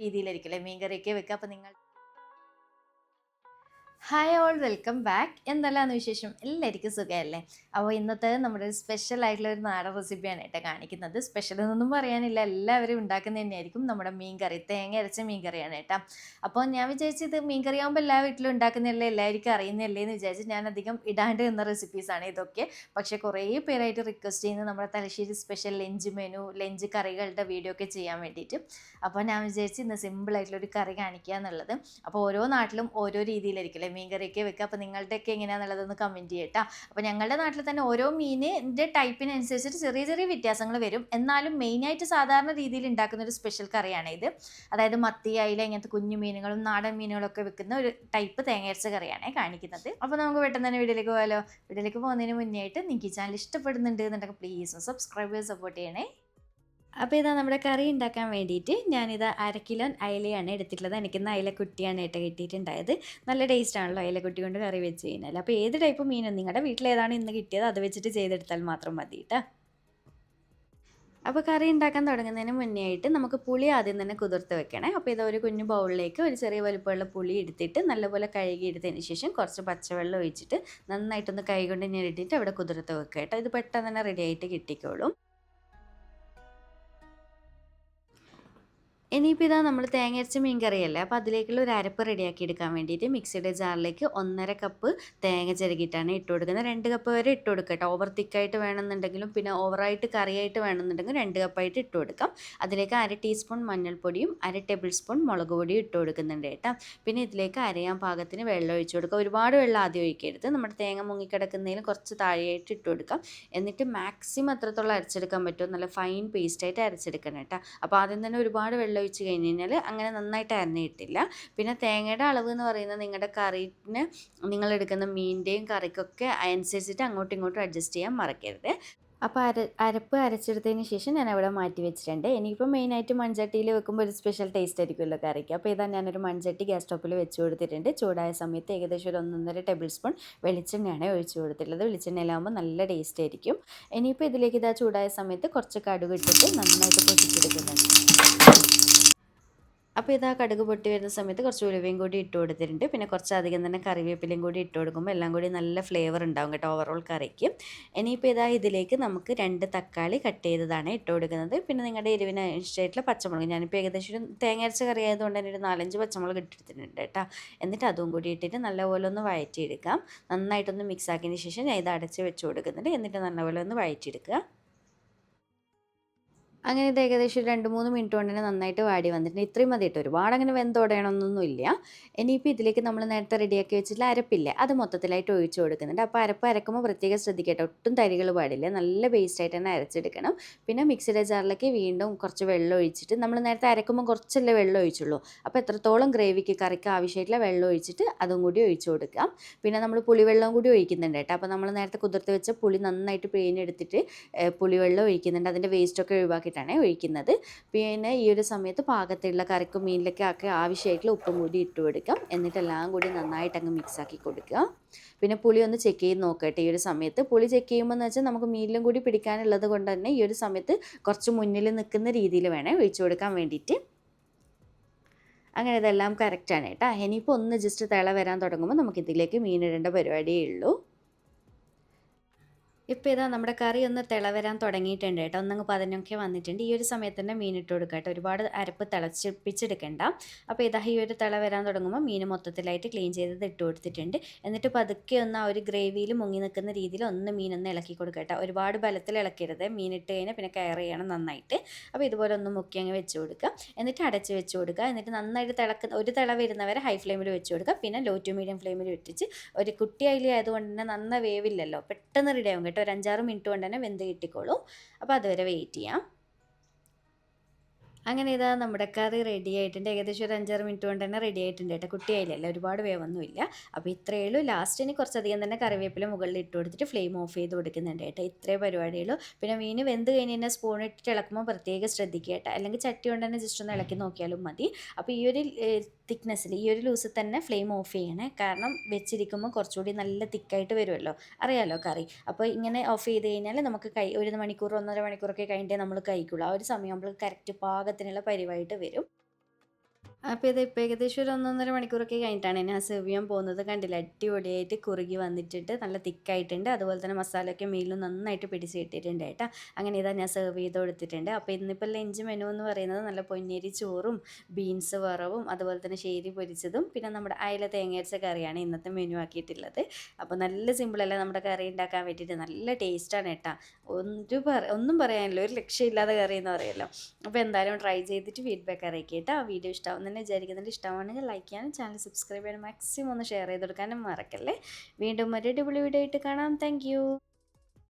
രീതിയിലായിരിക്കും മീൻ കറിയൊക്കെ വെക്കുക അപ്പോൾ നിങ്ങൾ ഹായ് ഓൾ വെൽക്കം ബാക്ക് എന്തെല്ലാന്ന് വിശേഷം? എല്ലാവർക്കും സുഖമല്ലേ? അപ്പോൾ ഇന്നത്തെ നമ്മുടെ ഒരു സ്പെഷ്യൽ ആയിട്ടുള്ള ഒരു നാടൻ റെസിപ്പിയാണ് കേട്ടോ കാണിക്കുന്നത്. സ്പെഷ്യൽ എന്നൊന്നും പറയാനില്ല. എല്ലാവരും ഉണ്ടാക്കുന്നത് തന്നെയായിരിക്കും നമ്മുടെ മീൻ കറി തേങ്ങ അരച്ച മീൻ കറിയാണ് കേട്ടോ. അപ്പോൾ ഞാൻ വിചാരിച്ചത് മീൻ കറി ആകുമ്പോൾ എല്ലാ വീട്ടിലും ഉണ്ടാക്കുന്നതല്ലേ എല്ലാവർക്കും അറിയുന്നതല്ലേ എന്ന് വിചാരിച്ച് ഞാൻ അധികം ഇടാണ്ട് നിന്ന റെസിപ്പീസാണ് ഇതൊക്കെ. പക്ഷേ കുറേ പേരായിട്ട് റിക്വസ്റ്റ് ചെയ്യുന്നത് നമ്മുടെ Thalassery special lunch menu lunch കറികളുടെ video ഒക്കെ ചെയ്യാൻ വേണ്ടിയിട്ട്. അപ്പോൾ ഞാൻ വിചാരിച്ച് ഇന്ന് സിമ്പിൾ ആയിട്ടുള്ള ഒരു കറി കാണിക്കുക എന്നുള്ളത് അപ്പോൾ ഓരോ നാട്ടിലും ഓരോ രീതിയിലായിരിക്കും മീൻ കറിയൊക്കെ വെക്കുക അപ്പോൾ നിങ്ങളുടെയൊക്കെ എങ്ങനെയാണെന്നുള്ളതൊന്ന് കമന്റ് ചെയ്യട്ടോ. അപ്പോൾ ഞങ്ങളുടെ നാട്ടിൽ തന്നെ ഓരോ മീനിന്റെ ടൈപ്പിനനുസരിച്ചിട്ട് ചെറിയ ചെറിയ വ്യത്യാസങ്ങൾ വരും. എന്നാലും മെയിനായിട്ട് സാധാരണ രീതിയിൽ ഉണ്ടാക്കുന്ന ഒരു സ്പെഷ്യൽ കറിയാണ് ഇത്. അതായത് മത്തി അയില ഇങ്ങനത്തെ കുഞ്ഞു മീനുകളും നാടൻ മീനുകളൊക്കെ വെക്കുന്ന ഒരു ടൈപ്പ് തേങ്ങയരച്ച കറിയാണ് കാണിക്കുന്നത്. അപ്പോൾ നമുക്ക് പെട്ടെന്ന് തന്നെ വീട്ടിലേക്ക് പോകാലോ. വീട്ടിലേക്ക് പോകുന്നതിന് മുന്നേ ആയിട്ട് നിങ്ങൾക്ക് ചാനൽ ഇഷ്ടപ്പെടുന്നുണ്ട് എന്നുണ്ടെങ്കിൽ പ്ലീസ് സബ്സ്ക്രൈബ് ചെയ്ത് സപ്പോർട്ട് ചെയ്യണേ. അപ്പോൾ ഇതാ നമ്മുടെ കറി ഉണ്ടാക്കാൻ വേണ്ടിയിട്ട് ഞാനിത് അര കിലോ അയലയാണ് എടുത്തിട്ടുള്ളത്. എനിക്കിന്ന് അയലക്കുട്ടിയാണ് ഏട്ട കിട്ടിയിട്ടുണ്ടായത്. നല്ല ടേസ്റ്റ് ആണല്ലോ അയലക്കുട്ടി കൊണ്ട് കറി വെച്ച് കഴിഞ്ഞാൽ അപ്പോൾ ഏത് ടൈപ്പ് മീനും? നിങ്ങളുടെ വീട്ടിലേതാണ് ഇന്ന് കിട്ടിയത്? അത് വെച്ചിട്ട് ചെയ്തെടുത്താൽ മാത്രം മതി കേട്ടോ അപ്പോൾ കറി ഉണ്ടാക്കാൻ തുടങ്ങുന്നതിന് മുന്നേ ആയിട്ട് നമുക്ക് പുളി ആദ്യം തന്നെ കുതിർത്ത് വെക്കണേ. അപ്പോൾ ഇത് ഒരു കുഞ്ഞു ബൗളിലേക്ക് ഒരു ചെറിയ വലുപ്പമുള്ള പുളി എടുത്തിട്ട് നല്ലപോലെ കഴുകി എടുത്തതിന് ശേഷം കുറച്ച് പച്ചവെള്ളം ഒഴിച്ചിട്ട് നന്നായിട്ടൊന്ന് കൈ കൊണ്ട് ഞെരട്ടിയിട്ട് അവിടെ കുതിർത്ത് വെക്കുക കേട്ടോ ഇത് പെട്ടെന്ന് തന്നെ റെഡി ആയിട്ട് കിട്ടിക്കോളും. ഇനിയിപ്പോൾ ഇതാ നമ്മൾ തേങ്ങ അരച്ച മീൻ കറിയല്ലേ അപ്പോൾ അതിലേക്കുള്ള ഒരു അരപ്പ് റെഡിയാക്കി എടുക്കാൻ വേണ്ടിയിട്ട് മിക്സിയുടെ ജാറിലേക്ക് ഒന്നര കപ്പ് തേങ്ങ ചിരകിയിട്ടാണ് ഇട്ട് കൊടുക്കുന്നത്. രണ്ട് കപ്പ് വരെ ഇട്ട് കൊടുക്കുക കേട്ടോ. ഓവർ തിക്കായിട്ട് വേണമെന്നുണ്ടെങ്കിലും പിന്നെ ഓവറായിട്ട് കറിയായിട്ട് വേണമെന്നുണ്ടെങ്കിൽ രണ്ട് കപ്പായിട്ട് ഇട്ട് കൊടുക്കാം. അതിലേക്ക് അര ടീസ്പൂൺ മഞ്ഞൾപ്പൊടിയും അര ടേബിൾ സ്പൂൺ മുളക് പൊടിയും ഇട്ട് കൊടുക്കുന്നുണ്ട് കേട്ടോ. പിന്നെ ഇതിലേക്ക് അരയാൻ പാകത്തിന് വെള്ളം ഒഴിച്ചു കൊടുക്കുക ഒരുപാട് വെള്ളം ആദ്യം ഒഴിക്കരുത്. നമ്മുടെ തേങ്ങ മുങ്ങിക്കിടക്കുന്നതിന് കുറച്ച് താഴെയായിട്ട് ഇട്ട് കൊടുക്കാം. എന്നിട്ട് മാക്സിമം എത്രത്തോളം അരച്ചെടുക്കാൻ പറ്റുമോ? നല്ല ഫൈൻ പേസ്റ്റായിട്ട് അരച്ചെടുക്കണം കേട്ടോ. അപ്പോൾ ആദ്യം തന്നെ ഒരുപാട് വെള്ളം ഒഴിച്ച് കഴിഞ്ഞ് കഴിഞ്ഞാൽ അങ്ങനെ നന്നായിട്ട് അരഞ്ഞിട്ടില്ല പിന്നെ തേങ്ങയുടെ അളവ് എന്ന് പറയുന്നത് നിങ്ങളുടെ കറിന് നിങ്ങൾ എടുക്കുന്ന മീനിന്റെയും കറിക്കൊക്കെ അനുസരിച്ചിട്ട് അങ്ങോട്ടും ഇങ്ങോട്ടും അഡ്ജസ്റ്റ് ചെയ്യാൻ മറക്കരുത്. അപ്പോൾ അര അരപ്പ് അരച്ചെടുത്തതിന് ശേഷം ഞാൻ അവിടെ മാറ്റി വെച്ചിട്ടുണ്ട്. എനിക്കിപ്പോൾ മെയിനായിട്ട് മൺചട്ടിയിൽ വെക്കുമ്പോൾ ഒരു സ്പെഷ്യൽ ടേസ്റ്റ് ആയിരിക്കുമല്ലോ കറിക്ക്. അപ്പോൾ ഇതാ ഞാനൊരു മൺചട്ടി ഗ്യാസ് സ്റ്റോപ്പിൽ വെച്ച് കൊടുത്തിട്ടുണ്ട്. ചൂടായ സമയത്ത് ഏകദേശം ഒരു ഒന്നൊന്നര ടേബിൾ സ്പൂൺ വെളിച്ചെണ്ണയാണ് ഒഴിച്ച് കൊടുത്തിട്ടുള്ളത്. വെളിച്ചെണ്ണയിലാകുമ്പോൾ നല്ല ടേസ്റ്റ് ആയിരിക്കും. ഇനിയിപ്പോൾ ഇതിലേക്ക് ഇതാ ചൂടായ സമയത്ത് കുറച്ച് കടുക് ഇട്ടിട്ട് നന്നായിട്ട് പൊട്ടിച്ചെടുക്കുന്നുണ്ട്. അപ്പോൾ ഇതാ കടുക് പൊട്ടി വരുന്ന സമയത്ത് കുറച്ച് ഉലുവയും കൂടി ഇട്ട് കൊടുത്തിട്ടുണ്ട്. പിന്നെ കുറച്ച് അധികം തന്നെ കറിവേപ്പിലയും കൂടി ഇട്ട് കൊടുക്കുമ്പോൾ എല്ലാം കൂടി നല്ല ഫ്ലേവർ ഉണ്ടാവും കേട്ടോ ഓവറോൾ കറിക്ക്. ഇനിയിപ്പോൾ ഇതാ ഇതിലേക്ക് നമുക്ക് രണ്ട് തക്കാളി കട്ട് ചെയ്തതാണ് ഇട്ട് കൊടുക്കുന്നത്. പിന്നെ നിങ്ങളുടെ എരിവിന് ഇഷ്ടമായിട്ടുള്ള പച്ചമുളക് ഞാനിപ്പോൾ ഏകദേശം ഒരു തേങ്ങ അരച്ച കറി ആയതുകൊണ്ട് തന്നെ ഒരു നാലഞ്ച് പച്ചമുളക് ഇട്ടിട്ടുണ്ട് കേട്ടോ. എന്നിട്ട് അതും കൂടി ഇട്ടിട്ട് നല്ലപോലെ ഒന്ന് വഴറ്റിയെടുക്കാം. നന്നായിട്ടൊന്ന് മിക്സ് ആക്കിയതിന് ശേഷം ഞാൻ ഇത് അടച്ച് വെച്ച് കൊടുക്കുന്നുണ്ട്. എന്നിട്ട് നല്ലപോലെ ഒന്ന് വഴറ്റിയെടുക്കുക. അങ്ങനെ ഇത് ഏകദേശം രണ്ട് മൂന്ന് മിനിറ്റ് കൊണ്ട് തന്നെ നന്നായിട്ട് വാടി വന്നിട്ടുണ്ട്. ഇത്രയും മതി കേട്ടോ ഒരുപാട് അങ്ങനെ വെന്തോടണമെന്നൊന്നും ഇല്ല ഇനിയിപ്പോൾ ഇതിലേക്ക് നമ്മൾ നേരത്തെ റെഡിയാക്കി വെച്ചിട്ടുള്ള അരപ്പില്ലേ അത് മൊത്തത്തിലായിട്ട് ഒഴിച്ചു കൊടുക്കുന്നുണ്ട്. അപ്പോൾ അരപ്പ് അരക്കുമ്പോൾ പ്രത്യേകം ശ്രദ്ധിക്കട്ടെ ഒട്ടും തരികൾ പാടില്ല. നല്ല പേസ്റ്റായിട്ട് തന്നെ അരച്ചെടുക്കണം. പിന്നെ മിക്സിയുടെ ജാറിലേക്ക് വീണ്ടും കുറച്ച് വെള്ളം ഒഴിച്ചിട്ട് നമ്മൾ നേരത്തെ അരക്കുമ്പോൾ കുറച്ചല്ലേ വെള്ളം ഒഴിച്ചുള്ളൂ. അപ്പോൾ എത്രത്തോളം ഗ്രേവിക്ക് കറിക്ക് ആവശ്യമായിട്ടുള്ള വെള്ളം ഒഴിച്ചിട്ട് അതും കൂടി ഒഴിച്ചു കൊടുക്കാം. പിന്നെ നമ്മൾ പുളിവെള്ളം കൂടി ഒഴിക്കുന്നുണ്ട് കേട്ടോ. അപ്പോൾ നമ്മൾ നേരത്തെ കുതിർത്ത് വെച്ച പുളി നന്നായിട്ട് പിഴിഞ്ഞെടുത്തിട്ട് പുളിവെള്ളം ഒഴിക്കുന്നുണ്ട്. അതിന്റെ വേസ്റ്റൊക്കെ ഒഴിവാക്കി ആക്കിയിട്ടാണ് ഒഴിക്കുന്നത്. പിന്നെ ഈ ഒരു സമയത്ത് പാകത്തിലുള്ള കറിക്കും മീനിലൊക്കെ ഒക്കെ ആവശ്യമായിട്ടുള്ള ഉപ്പും കൂടി ഇട്ട് കൊടുക്കാം. എന്നിട്ട് എല്ലാം കൂടി നന്നായിട്ട് അങ്ങ് മിക്സ് ആക്കി കൊടുക്കുക. പിന്നെ പുളി ഒന്ന് ചെക്ക് ചെയ്ത് നോക്കട്ടെ. ഈ ഒരു സമയത്ത് പുളി ചെക്ക് ചെയ്യുമ്പോൾ എന്ന് വെച്ചാൽ നമുക്ക് മീനിലും കൂടി പിടിക്കാനുള്ളത് കൊണ്ട് തന്നെ ഈ ഒരു സമയത്ത് കുറച്ച് മുന്നിൽ നിൽക്കുന്ന രീതിയിൽ വേണേൽ ഒഴിച്ചു കൊടുക്കാൻ വേണ്ടിയിട്ട്. അങ്ങനെ ഇതെല്ലാം കറക്റ്റാണ് കേട്ടോ. ഇനിയിപ്പോൾ ഒന്ന് ജസ്റ്റ് തിള വരാൻ തുടങ്ങുമ്പോൾ നമുക്കിതിലേക്ക് മീനിടേണ്ട പരിപാടിയേ ഉള്ളൂ. ഇപ്പോൾ ഇതാ നമ്മുടെ കറി ഒന്ന് തിളവരാൻ തുടങ്ങിയിട്ടുണ്ട് കേട്ടോ. ഒന്നങ്ങ് പതിനൊക്കെ വന്നിട്ടുണ്ട്. ഈ ഒരു സമയത്ത് തന്നെ മീൻ ഇട്ട് കൊടുക്കുക കേട്ടോ. ഒരുപാട് അരപ്പ് തിളച്ചിപ്പിച്ചെടുക്കണ്ട. അപ്പോൾ ഇതാ ഈ ഒരു തിള വരാൻ തുടങ്ങുമ്പോൾ മീൻ മൊത്തത്തിലായിട്ട് ക്ലീൻ ചെയ്തത് ഇട്ട് കൊടുത്തിട്ടുണ്ട്. എന്നിട്ട് പതുക്കെ ഒന്ന് ആ ഒരു ഗ്രേവിയിൽ മുങ്ങി നിൽക്കുന്ന രീതിയിൽ ഒന്ന് മീനൊന്ന് ഇളക്കി കൊടുക്കുക കേട്ടോ. ഒരുപാട് ബലത്തിൽ ഇളക്കരുത്. മീൻ ഇട്ട് കഴിഞ്ഞാൽ പിന്നെ കയർ ചെയ്യണം നന്നായിട്ട്. അപ്പോൾ ഇതുപോലെ ഒന്ന് മുക്കി അങ്ങ് വെച്ച് കൊടുക്കുക എന്നിട്ട് അടച്ച് വെച്ച് കൊടുക്കുക എന്നിട്ട് നന്നായിട്ട് തിളക്കുന്ന ഒരു തിള വരുന്നവരെ ഹൈ ഫ്ലെയിമിൽ വെച്ച് കൊടുക്കുക പിന്നെ ലോ ടു മീഡിയം ഫ്ലെയിമിൽ വെട്ടിച്ച് ഒരു കുട്ടി അയിലി ആയതുകൊണ്ട് തന്നെ നന്ന വേവില്ലല്ലോ. പെട്ടെന്ന് റെഡി ആവും ഒരു അഞ്ചാറ് മിനിറ്റ് കൊണ്ട് തന്നെ വെന്ത് കിട്ടിക്കോളും. അപ്പോൾ അതുവരെ വെയിറ്റ് ചെയ്യാം. അങ്ങനെ ഇതാ നമ്മുടെ കറി റെഡി ആയിട്ടുണ്ട്. ഏകദേശം ഒരു അഞ്ചാറ് മിനിറ്റ് കൊണ്ട് തന്നെ റെഡി ആയിട്ടുണ്ട് കേട്ടോ. കുട്ടിയായില്ലല്ലോ ഒരുപാട് വേവൊന്നുമില്ല. അപ്പോൾ ഇത്രയേ ഉള്ളൂ. ലാസ്റ്റിന് കുറച്ചധികം തന്നെ കറിവേപ്പില മുകളിൽ ഇട്ട് കൊടുത്തിട്ട് ഫ്ലെയിം ഓഫ് ചെയ്ത് കൊടുക്കുന്നുണ്ട് കേട്ടോ. ഇത്രേ പരിപാടിയുള്ളൂ പിന്നെ മീൻ വെന്ത് കഴിഞ്ഞ് കഴിഞ്ഞാൽ സ്പൂൺ ഇട്ടിട്ട് ഇളക്കുമ്പോൾ പ്രത്യേകം ശ്രദ്ധിക്കുക കേട്ടോ. അല്ലെങ്കിൽ ചട്ടി കൊണ്ട് തന്നെ ജസ്റ്റ് ഒന്ന് ഇളക്കി നോക്കിയാലും മതി. അപ്പോൾ ഈ ഒരു തിക്നെസ്സിൽ ഈ ഒരു ലൂസിൽ തന്നെ ഫ്ലെയിം ഓഫ് ചെയ്യണേ. കാരണം വെച്ചിരിക്കുമ്പോൾ കുറച്ചുകൂടി നല്ല തിക്കായിട്ട് വരുമല്ലോ. അറിയാലോ കറി. അപ്പോൾ ഇങ്ങനെ ഓഫ് ചെയ്ത് കഴിഞ്ഞാൽ നമുക്ക് കൈ ഒരു മണിക്കൂർ ഒന്നര മണിക്കൂറൊക്കെ കഴിഞ്ഞിട്ടേ നമ്മൾ കഴിക്കുള്ളൂ. ആ ഒരു സമയം നമ്മൾ കറക്റ്റ് പാകത്തിനുള്ള പരിവായിട്ട് വരും. അപ്പോൾ ഇത് ഇപ്പോൾ ഏകദേശം ഒരു ഒന്നൊന്നര മണിക്കൂറൊക്കെ കഴിഞ്ഞിട്ടാണ് ഞാൻ സെർവ് ചെയ്യാൻ പോകുന്നത്. കണ്ടില്ല? അടിപൊളിയായിട്ട് കുറുകി വന്നിട്ടുണ്ട്. നല്ല തിക്കായിട്ടുണ്ട്. അതുപോലെ തന്നെ മസാലയൊക്കെ മീലും നന്നായിട്ട് പിടിച്ച് കിട്ടിയിട്ടുണ്ട് കേട്ടോ. അങ്ങനെ ഇതാ ഞാൻ സെർവ് ചെയ്ത് കൊടുത്തിട്ടുണ്ട്. അപ്പോൾ ഇന്നിപ്പോൾ ലഞ്ച് മെനു എന്ന് പറയുന്നത് നല്ല പൊന്നേരി ചോറും ബീൻസ് വറവും അതുപോലെ തന്നെ ശേരി പൊരിച്ചതും പിന്നെ നമ്മുടെ അയല തേങ്ങയരച്ച കറിയാണ് ഇന്നത്തെ മെനു ആക്കിയിട്ടുള്ളത്. അപ്പോൾ നല്ല സിമ്പിളല്ല നമ്മുടെ കറി ഉണ്ടാക്കാൻ വേണ്ടിയിട്ട്? നല്ല ടേസ്റ്റാണ് കേട്ടോ. ഒരു പറ ഒന്നും പറയാനില്ല. ഒരു ലക്ഷ്യമില്ലാതെ കറി എന്ന് പറയുമല്ലോ. അപ്പോൾ എന്തായാലും ട്രൈ ചെയ്തിട്ട് ഫീഡ്ബാക്ക് അറിയിക്കുക കേട്ടോ. വീഡിയോ ഇഷ്ടമാവും തന്നെ വിചാരിക്കുന്നുണ്ട് ഇഷ്ടമാണെങ്കിൽ ലൈക്ക് ചെയ്യാനും ചാനൽ സബ്സ്ക്രൈബ് ചെയ്യാനും മാക്സിമം ഒന്ന് ഷെയർ ചെയ്ത് കൊടുക്കാനും മറക്കല്ലേ. വീണ്ടും ഒരു അടിപൊളി വീഡിയോ ആയിട്ട് കാണാം. താങ്ക്